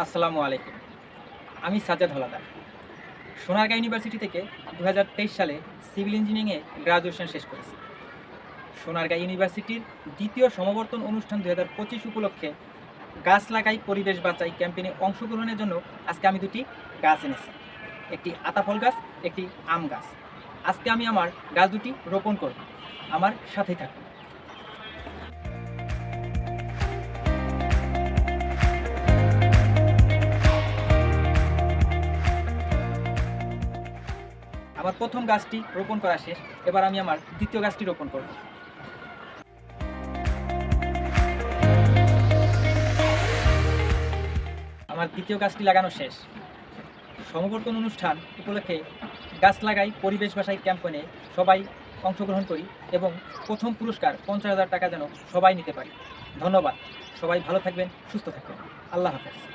আসসালামু আলাইকুম। আমি সাজ্জাদ হলাদার। সোনারগাঁ ইউনিভার্সিটি থেকে দু হাজার তেইশ সালে সিভিল ইঞ্জিনিয়ারিংয়ে গ্রাজুয়েশন শেষ করেছি। সোনারগাঁ ইউনিভার্সিটির দ্বিতীয় সমাবর্তন অনুষ্ঠান দু পঁচিশ উপলক্ষে গাছ লাগাই পরিবেশ বাঁচাই ক্যাম্পেইনে অংশগ্রহণের জন্য আজকে আমি দুটি গাছ এনেছি। একটি আতাফল গাছ, একটি আম গাছ। আজকে আমি আমার গাছ দুটি রোপণ করব। আমার সাথেই থাকুন। আমার প্রথম গাছটি রোপণ করা শেষ। এবার আমি আমার দ্বিতীয় গাছটি রোপণ করব। আমার দ্বিতীয় গাছটি লাগানো শেষ। সমাবর্তন অনুষ্ঠান উপলক্ষে গাছ লাগাই পরিবেশ বাসাই ক্যাম্পেনে সবাই অংশগ্রহণ করি এবং প্রথম পুরস্কার পঞ্চাশ হাজার টাকা যেন সবাই নিতে পারি। ধন্যবাদ। সবাই ভালো থাকবেন, সুস্থ থাকবেন। আল্লাহ হাফেজ।